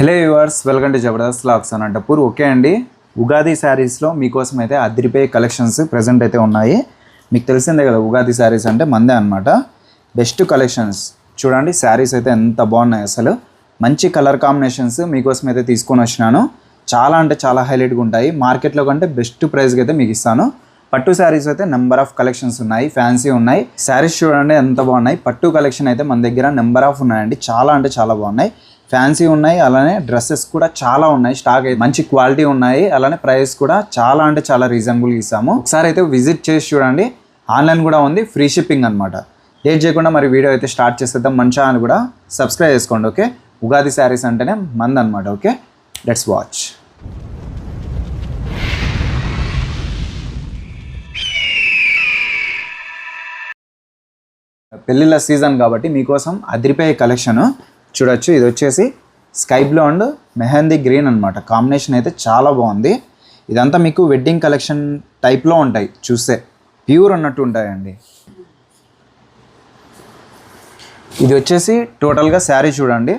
Hello yours welcome to Jabardast looks Anantapur okay అండి ఉగాది శారీస్లో మీకోసం అయితే అదిరిపోయే కలెక్షన్స్ ప్రజెంట్ అయితే ఉన్నాయి. మీకు తెలిసిందే కదా ఉగాది శారీస్ అంటే మందే అనమాట బెస్ట్ కలెక్షన్స్ చూడండి శారీస్ అయితే ఎంత బాగున్నాయి అసలు. మంచి కలర్ కాంబినేషన్స్ మీకోసం అయితే తీసుకొని వచ్చినాను. చాలా అంటే చాలా హైలైట్గా ఉంటాయి. మార్కెట్లో కంటే బెస్ట్ ప్రైస్కి అయితే మీకు ఇస్తాను. పట్టు శారీస్ అయితే నెంబర్ ఆఫ్ కలెక్షన్స్ ఉన్నాయి ఫ్యాన్సీ ఉన్నాయి. శారీస్ చూడండి ఎంత బాగున్నాయి. పట్టు కలెక్షన్ అయితే మన దగ్గర నెంబర్ ఆఫ్ ఉన్నాయండి. చాలా అంటే చాలా బాగున్నాయి. ఫ్యాన్సీ ఉన్నాయి అలానే డ్రెస్సెస్ కూడా చాలా ఉన్నాయి స్టాక్ అయితే మంచి క్వాలిటీ ఉన్నాయి అలానే ప్రైస్ కూడా చాలా అంటే చాలా రీజనబుల్ ఇస్తాము. ఒకసారి అయితే విజిట్ చేసి చూడండి ఆన్లైన్ కూడా ఉంది ఫ్రీ షిప్పింగ్ అనమాట లేట్ చేయకుండా మరి వీడియో అయితే స్టార్ట్ చేసేద్దాం మన ఛానల్ కూడా సబ్స్క్రైబ్ చేసుకోండి ఓకే ఉగాది శారీస్ అంటేనే మందనమాట అనమాట ఓకే లెట్స్ వాచ్ పెళ్ళిళ్ళ సీజన్ కాబట్టి మీకోసం అదిరిపోయే కలెక్షను చూడొచ్చు. ఇది వచ్చేసి sky blue and mehndi green అనమాట కాంబినేషన్ అయితే చాలా బాగుంది. ఇదంతా మీకు వెడ్డింగ్ కలెక్షన్ టైప్లో ఉంటాయి. చూస్తే ప్యూర్ అన్నట్టు ఉంటాయండి. ఇది వచ్చేసి టోటల్గా శారీ చూడండి.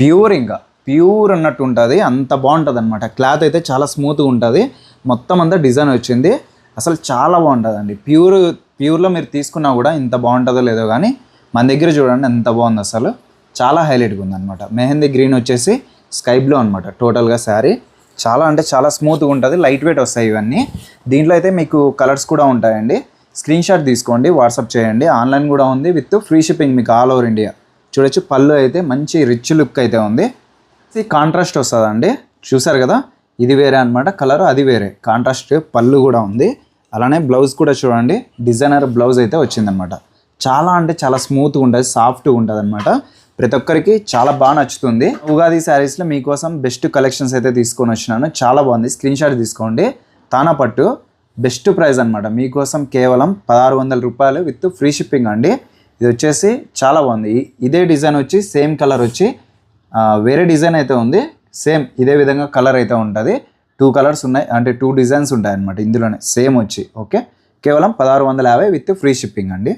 ప్యూర్ ఇంకా. ప్యూర్ అన్నట్టు ఉంటుంది. అంత బాగుంటుంది అనమాట క్లాత్ అయితే చాలా స్మూత్గా ఉంటుంది. మొత్తం అంతా డిజైన్ వచ్చింది. అసలు చాలా బాగుంటుందండి. ప్యూర్ ప్యూర్లో మీరు తీసుకున్నా కూడా ఇంత బాగుంటుందో లేదో కానీ మన దగ్గర చూడండి ఎంత బాగుంది అసలు. చాలా హైలైట్గా ఉందన్నమాట. మెహందీ గ్రీన్ వచ్చేసి స్కై బ్లూ అనమాట టోటల్గా శారీ చాలా అంటే చాలా స్మూత్గా ఉంటుంది. లైట్ వెయిట్ వస్తాయి ఇవన్నీ. దీంట్లో అయితే మీకు కలర్స్ కూడా ఉంటాయండి. స్క్రీన్ షాట్ తీసుకోండి వాట్సాప్ చేయండి. ఆన్లైన్ కూడా ఉంది విత్ ఫ్రీ షిప్పింగ్ మీకు ఆల్ ఓవర్ ఇండియా చూడొచ్చు పళ్ళు అయితే మంచి రిచ్ లుక్ అయితే ఉంది. ఇది కాంట్రాస్ట్ వస్తుందండి. చూసారు కదా? ఇది వేరే అనమాట కలర్ అది వేరే. కాంట్రాస్ట్ పళ్ళు కూడా ఉంది. అలానే బ్లౌజ్ కూడా చూడండి. డిజైనర్ బ్లౌజ్ అయితే వచ్చిందనమాట చాలా అంటే చాలా స్మూత్గా ఉంటుంది సాఫ్ట్గా ఉంటుంది అనమాట ప్రతి ఒక్కరికి చాలా బాగా నచ్చుతుంది. ఉగాది శారీస్లో మీకోసం బెస్ట్ కలెక్షన్స్ అయితే తీసుకొని వచ్చినాను. చాలా బాగుంది. స్క్రీన్ షాట్ తీసుకోండి. తానా పట్టు బెస్ట్ ప్రైస్ అనమాట మీకోసం కేవలం పదహారు వందల రూపాయలు విత్ ఫ్రీ షిప్పింగ్ అండి. ఇది వచ్చేసి చాలా బాగుంది. ఇదే డిజైన్ వచ్చి సేమ్ కలర్ వచ్చి వేరే డిజైన్ అయితే ఉంది. సేమ్ ఇదే విధంగా కలర్ అయితే ఉంటుంది. టూ కలర్స్ ఉన్నాయి. అంటే టూ డిజైన్స్ ఉంటాయి అనమాట ఇందులోనే. సేమ్ వచ్చి ఓకే కేవలం పదహారు వందల యాభై విత్ ఫ్రీ షిప్పింగ్ అండి.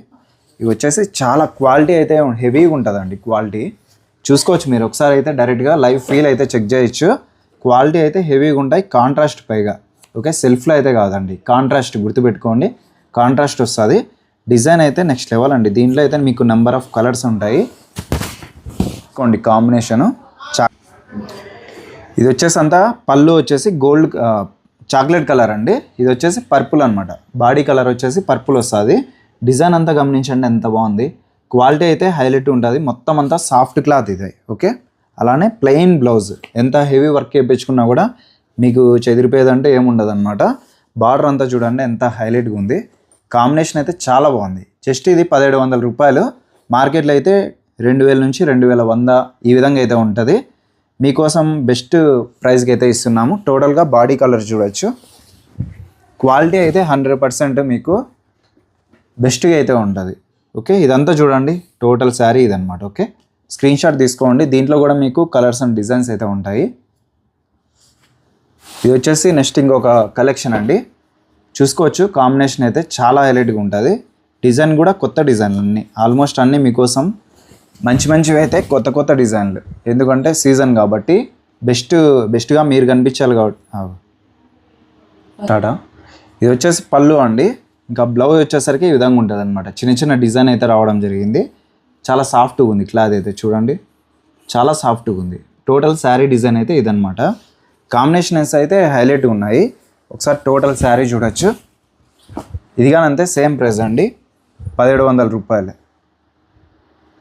ఇవి వచ్చేసి చాలా క్వాలిటీ అయితే హెవీగా ఉంటుందండి. క్వాలిటీ చూసుకోవచ్చు మీరు. ఒకసారి అయితే డైరెక్ట్గా లైవ్ ఫీల్ అయితే చెక్ చేయొచ్చు. క్వాలిటీ అయితే హెవీగా ఉంటాయి. కాంట్రాస్ట్ పైగా. ఓకే? సెల్ఫ్లో అయితే కాదండి. కాంట్రాస్ట్ గుర్తుపెట్టుకోండి. కాంట్రాస్ట్ వస్తుంది. డిజైన్ అయితే నెక్స్ట్ లెవెల్ అండి. దీంట్లో అయితే మీకు నెంబర్ ఆఫ్ కలర్స్ ఉంటాయి. కొండి కాంబినేషను చా ఇది వచ్చేసి అంతా పళ్ళు వచ్చేసి గోల్డ్ చాక్లెట్ కలర్ అండి. ఇది వచ్చేసి పర్పుల్ అనమాట బాడీ కలర్ వచ్చేసి పర్పుల్ వస్తుంది. డిజైన్ అంతా గమనించండి ఎంత బాగుంది. క్వాలిటీ అయితే హైలైట్ ఉంటుంది. మొత్తం అంతా సాఫ్ట్ క్లాత్ ఇది ఓకే? అలానే ప్లెయిన్ బ్లౌజ్. ఎంత హెవీ వర్క్ చేయించుకున్నా కూడా మీకు చెదిరిపోయేదంటే ఏముండదు అనమాట బార్డర్ అంతా చూడండి ఎంత హైలైట్గా ఉంది. కాంబినేషన్ అయితే చాలా బాగుంది. జస్ట్ ఇది పదిహేడు వందల రూపాయలు. మార్కెట్లో అయితే రెండు వేల నుంచి రెండు వేల వంద ఈ విధంగా అయితే ఉంటుంది. మీకోసం బెస్ట్ ప్రైస్కి అయితే ఇస్తున్నాము. టోటల్గా బాడీ కలర్ చూడొచ్చు. క్వాలిటీ అయితే హండ్రెడ్ పర్సెంట్ మీకు బెస్ట్గా అయితే ఉంటుంది. ఓకే? ఇదంతా చూడండి. టోటల్ శారీ ఇదనమాట ఓకే? స్క్రీన్ షాట్ తీసుకోండి. దీంట్లో కూడా మీకు కలర్స్ అండ్ డిజైన్స్ అయితే ఉంటాయి. ఇది వచ్చేసి నెక్స్ట్ ఇంకొక కలెక్షన్ అండి. చూసుకోవచ్చు. కాంబినేషన్ అయితే చాలా హైలైట్గా ఉంటుంది. డిజైన్ కూడా కొత్త డిజైన్లు అన్నీ ఆల్మోస్ట్ అన్నీ మీకోసం మంచి మంచివి అయితే కొత్త కొత్త డిజైన్లు. ఎందుకంటే సీజన్ కాబట్టి బెస్ట్ బెస్ట్గా మీరు కనిపించాలి కాబట్టి. టాటా. ఇది వచ్చేసి పళ్ళు అండి. ఇంకా బ్లౌజ్ వచ్చేసరికి ఈ విధంగా ఉంటుంది అనమాట చిన్న చిన్న డిజైన్ అయితే రావడం జరిగింది. చాలా సాఫ్ట్గా ఉంది క్లాత్ అయితే చూడండి. చాలా సాఫ్ట్గా ఉంది. టోటల్ శారీ డిజైన్ అయితే ఇదనమాట కాంబినేషన్స్ అయితే హైలైట్గా ఉన్నాయి. ఒకసారి టోటల్ శారీ చూడొచ్చు. ఇది అంతే సేమ్ ప్రైస్ అండి. పదిహేడు వందల రూపాయలు.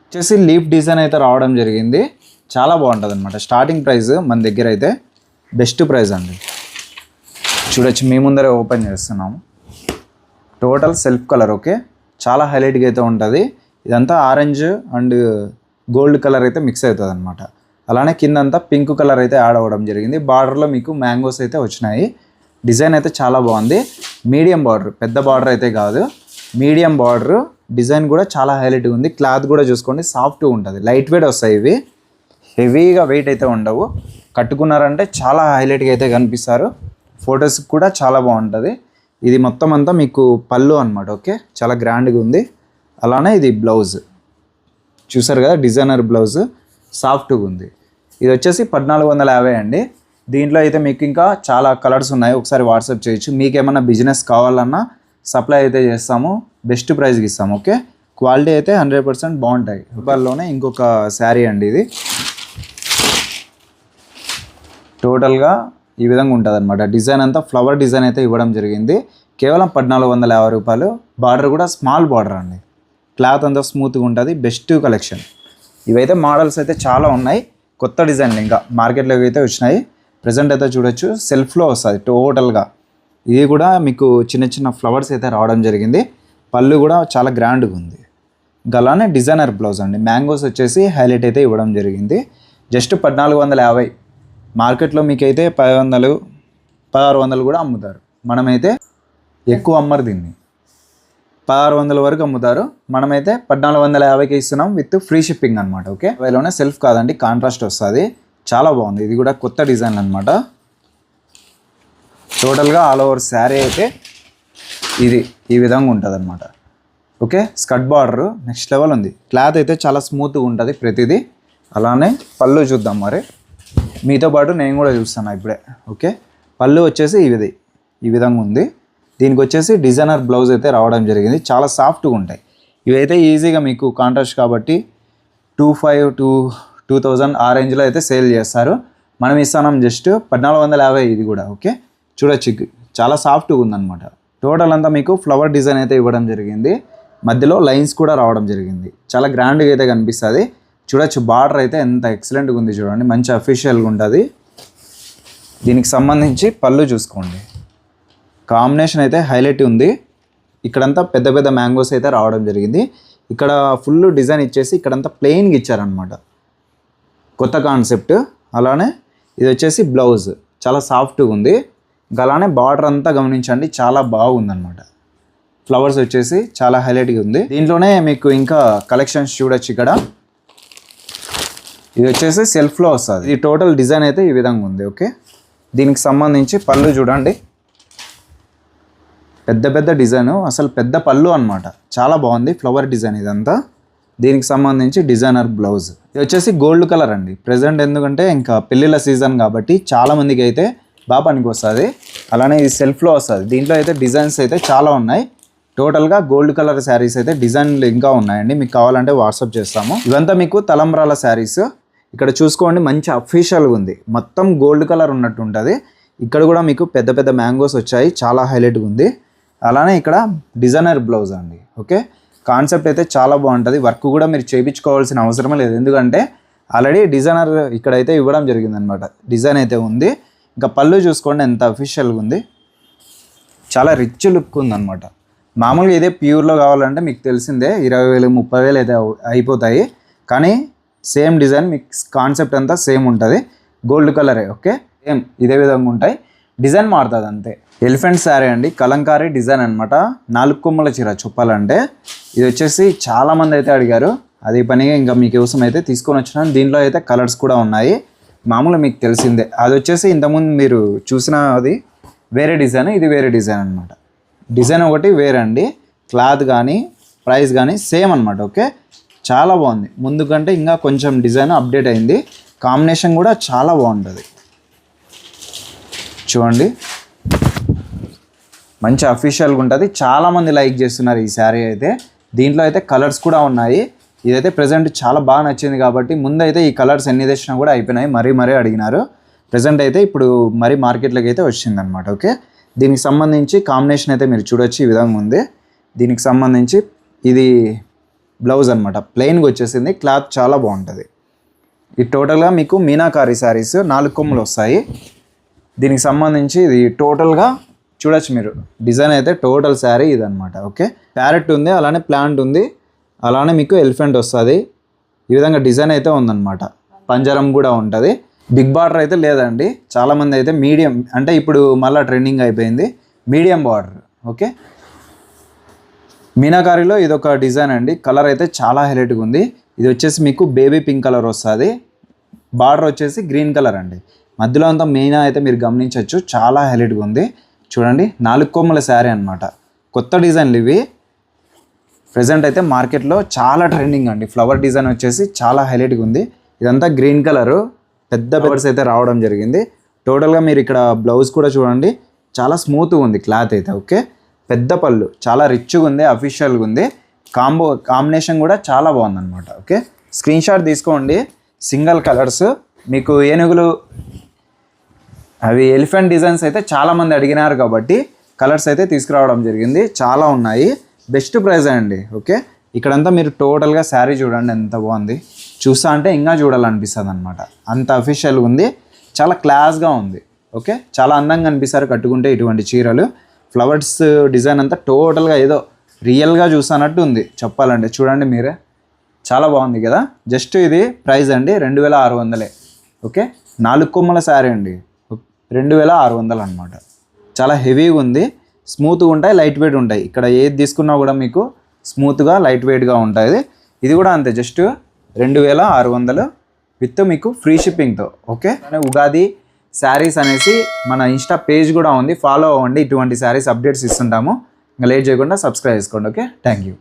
వచ్చేసి లీఫ్ డిజైన్ అయితే రావడం జరిగింది. చాలా బాగుంటుంది అనమాట స్టార్టింగ్ ప్రైస్ మన దగ్గర అయితే బెస్ట్ ప్రైస్ అండి. చూడొచ్చు మీ ముందరే ఓపెన్ చేస్తున్నాము. Total self colour okay? చాలా హైలైట్గా అయితే ఉంటుంది. ఇదంతా ఆరెంజ్ అండ్ గోల్డ్ కలర్ అయితే మిక్స్ అవుతుంది అనమాట అలానే కిందంతా పింక్ కలర్ అయితే యాడ్ అవ్వడం జరిగింది. బార్డర్లో మీకు మ్యాంగోస్ అయితే వచ్చినాయి. డిజైన్ అయితే చాలా బాగుంది. మీడియం బార్డర్ పెద్ద బార్డర్ అయితే కాదు. మీడియం బార్డర్ డిజైన్ కూడా చాలా హైలైట్గా ఉంది. క్లాత్ కూడా చూసుకోండి సాఫ్ట్గా ఉంటుంది. లైట్ వెయిట్ వస్తాయి ఇవి. హెవీగా వెయిట్ అయితే ఉండవు. కట్టుకున్నారంటే చాలా హైలైట్గా అయితే కనిపిస్తారు. ఫొటోస్ కూడా చాలా బాగుంటుంది. ఇది మొత్తం అంతా మీకు పళ్ళు అనమాట ఓకే? చాలా గ్రాండ్గా ఉంది. అలానే ఇది బ్లౌజ్. చూసారు కదా డిజైనర్ బ్లౌజ్. సాఫ్ట్గా ఉంది. ఇది వచ్చేసి పద్నాలుగు వందల యాభై అండి. దీంట్లో అయితే మీకు ఇంకా చాలా కలర్స్ ఉన్నాయి. ఒకసారి వాట్సాప్ చేయొచ్చు. మీకు ఏమన్నా బిజినెస్ కావాలన్నా సప్లై అయితే చేస్తాము. బెస్ట్ ప్రైస్కి ఇస్తాము ఓకే? క్వాలిటీ అయితే హండ్రెడ్ పర్సెంట్ బాగుంటాయి. రూపాయల్లోనే ఇంకొక శారీ అండి ఇది. టోటల్గా ఈ విధంగా ఉంటుంది అనమాట డిజైన్ అంతా ఫ్లవర్ డిజైన్ అయితే ఇవ్వడం జరిగింది. కేవలం పద్నాలుగు వందల యాభై రూపాయలు. బార్డర్ కూడా స్మాల్ బార్డర్ అండి. క్లాత్ అంతా స్మూత్గా ఉంటుంది. Best collection. ఇవైతే మోడల్స్ అయితే చాలా ఉన్నాయి. కొత్త డిజైన్లు ఇంకా మార్కెట్లోకి అయితే వచ్చినాయి. ప్రజెంట్ అయితే చూడొచ్చు. సెల్ఫ్లో వస్తుంది టోటల్గా. ఇది కూడా మీకు చిన్న చిన్న ఫ్లవర్స్ అయితే రావడం జరిగింది. పళ్ళు కూడా చాలా గ్రాండ్గా ఉంది. గలానే డిజైనర్ బ్లౌజ్ అండి. మ్యాంగోస్ వచ్చేసి హైలైట్ అయితే ఇవ్వడం జరిగింది. జస్ట్ పద్నాలుగు వందల యాభై మార్కెట్లో మీకైతే పది వందలు పదహారు వందలు కూడా అమ్ముతారు. మనమైతే ఎక్కువ అమ్మరు దీన్ని. పదహారు వందల వరకు అమ్ముతారు. మనమైతే పద్నాలుగు వందల యాభైకి ఇస్తున్నాం విత్ ఫ్రీ షిప్పింగ్ అనమాట ఓకే? వేలోనే సెల్ఫ్ కాదండి కాంట్రాస్ట్ వస్తుంది. చాలా బాగుంది. ఇది కూడా కొత్త డిజైన్ అనమాట టోటల్గా ఆల్ ఓవర్ శారీ అయితే ఇది ఈ విధంగా ఉంటుంది అనమాట ఓకే? స్కట్ బార్డర్ నెక్స్ట్ లెవెల్ ఉంది. క్లాత్ అయితే చాలా స్మూత్గా ఉంటుంది ప్రతిదీ. అలానే పళ్ళు చూద్దాం మరి. మీతో పాటు నేను కూడా చూస్తాను ఇప్పుడే ఓకే? పళ్ళు వచ్చేసి ఇది ఈ విధంగా ఉంది. దీనికి వచ్చేసి డిజైనర్ బ్లౌజ్ అయితే రావడం జరిగింది. చాలా సాఫ్ట్గా ఉంటాయి. ఇవైతే ఈజీగా మీకు కాంట్రాస్ట్ కాబట్టి two five two two thousand ఆ రేంజ్లో అయితే సేల్ చేస్తారు. మనం ఇస్తున్నాం జస్ట్ పద్నాలుగు వందల యాభై ఇది కూడా ఓకే? చూడొచ్చు చాలా సాఫ్ట్గా ఉందన్నమాట. టోటల్ అంతా మీకు ఫ్లవర్ డిజైన్ అయితే ఇవ్వడం జరిగింది. మధ్యలో లైన్స్ కూడా రావడం జరిగింది. చాలా గ్రాండ్గా అయితే కనిపిస్తుంది. చూడొచ్చు. బార్డర్ అయితే ఎంత ఎక్సలెంట్గా ఉంది చూడండి. మంచి అఫీషియల్గా ఉంటుంది. దీనికి సంబంధించి పళ్ళు చూసుకోండి. కాంబినేషన్ అయితే హైలైట్ ఉంది. ఇక్కడంతా పెద్ద పెద్ద మ్యాంగోస్ అయితే రావడం జరిగింది. ఇక్కడ ఫుల్ డిజైన్ ఇచ్చేసి ఇక్కడంతా ప్లెయిన్గా ఇచ్చారనమాట కొత్త కాన్సెప్ట్ అలానే ఇది వచ్చేసి బ్లౌజ్ చాలా సాఫ్ట్గా ఉంది. ఇంకా అలానే బార్డర్ అంతా గమనించండి. చాలా బాగుందన్నమాట. ఫ్లవర్స్ వచ్చేసి చాలా హైలైట్గా ఉంది. దీంట్లోనే మీకు ఇంకా కలెక్షన్స్ చూడొచ్చు ఇక్కడ. ఇది వచ్చేసి సెల్ఫ్లో వస్తుంది ఈ టోటల్ డిజైన్ అయితే ఈ విధంగా ఉంది ఓకే దీనికి సంబంధించి పళ్ళు చూడండి. పెద్ద పెద్ద డిజైన్ అసలు పెద్ద పళ్ళు అనమాట చాలా బాగుంది ఫ్లవర్ డిజైన్ ఇదంతా. దీనికి సంబంధించి డిజైనర్ బ్లౌజ్ ఇది వచ్చేసి గోల్డ్ కలర్ అండి. ప్రజెంట్ ఎందుకంటే ఇంకా పెళ్ళిళ్ళ సీజన్ కాబట్టి చాలామందికి అయితే బాగా పనికి వస్తుంది అలానే ఇది సెల్ఫ్లో వస్తుంది దీంట్లో అయితే డిజైన్స్ అయితే చాలా ఉన్నాయి. టోటల్గా గోల్డ్ కలర్ శారీస్ అయితే డిజైన్లు ఇంకా ఉన్నాయండి. మీకు కావాలంటే వాట్సాప్ చేస్తాము. ఇవంతా మీకు తలంబ్రాల శారీస్ ఇక్కడ చూసుకోండి మంచి అఫీషియల్గా ఉంది. మొత్తం గోల్డ్ కలర్ ఉన్నట్టు ఉంటుంది. ఇక్కడ కూడా మీకు పెద్ద పెద్ద మ్యాంగోస్ వచ్చాయి. చాలా హైలైట్గా ఉంది. అలానే ఇక్కడ డిజైనర్ బ్లౌజ్ అండి. ఓకే? కాన్సెప్ట్ అయితే చాలా బాగుంటుంది. వర్క్ కూడా మీరు చేయించుకోవాల్సిన అవసరం లేదు. ఎందుకంటే ఆల్రెడీ డిజైనర్ ఇక్కడైతే ఇవ్వడం జరిగిందనమాట డిజైన్ అయితే ఉంది. ఇంకా పళ్ళు చూసుకోండి ఎంత అఫీషియల్గా ఉంది. చాలా రిచ్ లుక్ ఉందనమాట మామూలుగా ఇదే ప్యూర్లో కావాలంటే మీకు తెలిసిందే. ఇరవై వేలు ముప్పై వేలు అయితే అయిపోతాయి. కానీ సేమ్ డిజైన్ మీకు కాన్సెప్ట్ అంతా సేమ్ ఉంటుంది. గోల్డ్ కలరే ఓకే? సేమ్ ఇదే విధంగా ఉంటాయి. డిజైన్ మారుతుంది అంతే. ఎలిఫెంట్ శారీ అండి కలంకారీ డిజైన్ అనమాట నాలుగు కొమ్మల చీర చెప్పాలంటే. ఇది వచ్చేసి చాలామంది అయితే అడిగారు. అదే పనిగా ఇంకా మీకు అవసరం అయితే తీసుకొని వచ్చినాను. దీంట్లో అయితే కలర్స్ కూడా ఉన్నాయి. మామూలు మీకు తెలిసిందే. అది వచ్చేసి ఇంతకుముందు మీరు చూసిన అది వేరే డిజైన్ ఇది వేరే డిజైన్ అనమాట డిజైన్ ఒకటి వేరే అండి క్లాత్ కానీ ప్రైస్ కానీ సేమ్ అనమాట ఓకే? చాలా బాగుంది. ముందు కంటే ఇంకా కొంచెం డిజైన్ అప్డేట్ అయింది. కాంబినేషన్ కూడా చాలా బాగుంటుంది. చూడండి. మంచి అఫీషియల్గా ఉంటుంది. చాలామంది లైక్ చేస్తున్నారు ఈ శారీ అయితే. దీంట్లో అయితే కలర్స్ కూడా ఉన్నాయి. ఇదైతే ప్రజెంట్ చాలా బాగా నచ్చింది కాబట్టి ముందైతే ఈ కలర్స్ ఎన్ని తెచ్చినా కూడా అయిపోయినాయి. మరీ మరీ అడిగినారు. ప్రజెంట్ అయితే ఇప్పుడు మరీ మార్కెట్లోకి అయితే వచ్చిందనమాట ఓకే దీనికి సంబంధించి కాంబినేషన్ అయితే మీరు చూడొచ్చు. ఈ విధంగా ఉంది. దీనికి సంబంధించి ఇది బ్లౌజ్ అనమాట ప్లెయిన్గా వచ్చేసింది. క్లాత్ చాలా బాగుంటుంది. ఈ టోటల్గా మీకు మీనాకారి శారీస్ నాలుగు కొమ్ములు వస్తాయి. దీనికి సంబంధించి ఇది టోటల్గా చూడొచ్చు మీరు. డిజైన్ అయితే టోటల్ శారీ ఇదనమాట ఓకే ప్యారెట్ ఉంది అలానే ప్లాంట్ ఉంది అలానే మీకు ఎలిఫెంట్ వస్తుంది. ఈ విధంగా డిజైన్ అయితే ఉందన్నమాట. పంజరం కూడా ఉంటుంది. బిగ్ బార్డర్ అయితే లేదండి. చాలామంది అయితే మీడియం అంటే ఇప్పుడు మళ్ళీ ట్రెండింగ్ అయిపోయింది. మీడియం బార్డర్ ఓకే మీనాకారిలో ఇది ఒక డిజైన్ అండి. కలర్ అయితే చాలా హైలైట్గా ఉంది. ఇది వచ్చేసి మీకు బేబీ పింక్ కలర్ వస్తుంది. బార్డర్ వచ్చేసి గ్రీన్ కలర్ అండి. మధ్యలో అంతా మీనా అయితే మీరు గమనించవచ్చు చాలా హైలైట్గా ఉంది. చూడండి నాలుగు కొమ్మల శారీ అనమాట కొత్త డిజైన్లు ఇవి. ప్రజెంట్ అయితే మార్కెట్లో చాలా ట్రెండింగ్ అండి. ఫ్లవర్ డిజైన్ వచ్చేసి చాలా హైలైట్గా ఉంది. ఇదంతా గ్రీన్ కలరు. పెద్ద బెడ్స్ అయితే రావడం జరిగింది. టోటల్గా మీరు ఇక్కడ బ్లౌజ్ కూడా చూడండి. చాలా స్మూత్గా ఉంది క్లాత్ అయితే ఓకే? పెద్ద పళ్ళు చాలా రిచ్గా ఉంది అఫీషియల్గా ఉంది కాంబో కాంబినేషన్ కూడా చాలా బాగుందన్నమాట ఓకే స్క్రీన్ షాట్ తీసుకోండి. సింగిల్ కలర్స్ మీకు ఏనుగులు అవి ఎలిఫెంట్ డిజైన్స్ అయితే చాలా మంది అడిగినారు కాబట్టి కలర్స్ అయితే తీసుకురావడం జరిగింది. చాలా ఉన్నాయి. బెస్ట్ ప్రైస్ అండి ఓకే ఇక్కడంతా మీరు టోటల్గా శారీ చూడండి ఎంత బాగుంది. చూసా అంటే ఇంకా చూడాలనిపిస్తుంది అనమాట అంత అఫీషియల్గా ఉంది చాలా క్లాస్గా ఉంది ఓకే చాలా అందంగా అనిపిస్తారు కట్టుకుంటే ఇటువంటి చీరలు. ఫ్లవర్స్ డిజైన్ అంతా టోటల్గా ఏదో రియల్గా చూసానట్టు ఉంది. చెప్పాలంటే చూడండి మీరే. చాలా బాగుంది కదా? జస్ట్ ఇది ప్రైస్ అండి రెండు వేల ఆరు వందలే. ఓకే? నాలుగు కొమ్మల శారీ అండి. రెండు వేల ఆరు వందలు అనమాట చాలా హెవీగా ఉంది. స్మూత్గా ఉంటాయి లైట్ వెయిట్ ఉంటాయి. ఇక్కడ ఏది తీసుకున్నా కూడా మీకు స్మూత్గా లైట్ వెయిట్గా ఉంటుంది. ఇది కూడా అంతే జస్ట్ రెండు వేల ఆరు వందలు విత్ మీకు ఫ్రీ షిప్పింగ్తో. ఓకే? ఉగాది శారీస్ అనేసి మన ఇన్స్టా పేజ్ కూడా ఉంది. ఫాలో అవ్వండి. ఇటువంటి శారీస్ అప్డేట్స్ ఇస్తుంటాము. ఇంకా లేట్ చేయకుండా సబ్స్క్రైబ్ చేసుకోండి. ఓకే? Thank you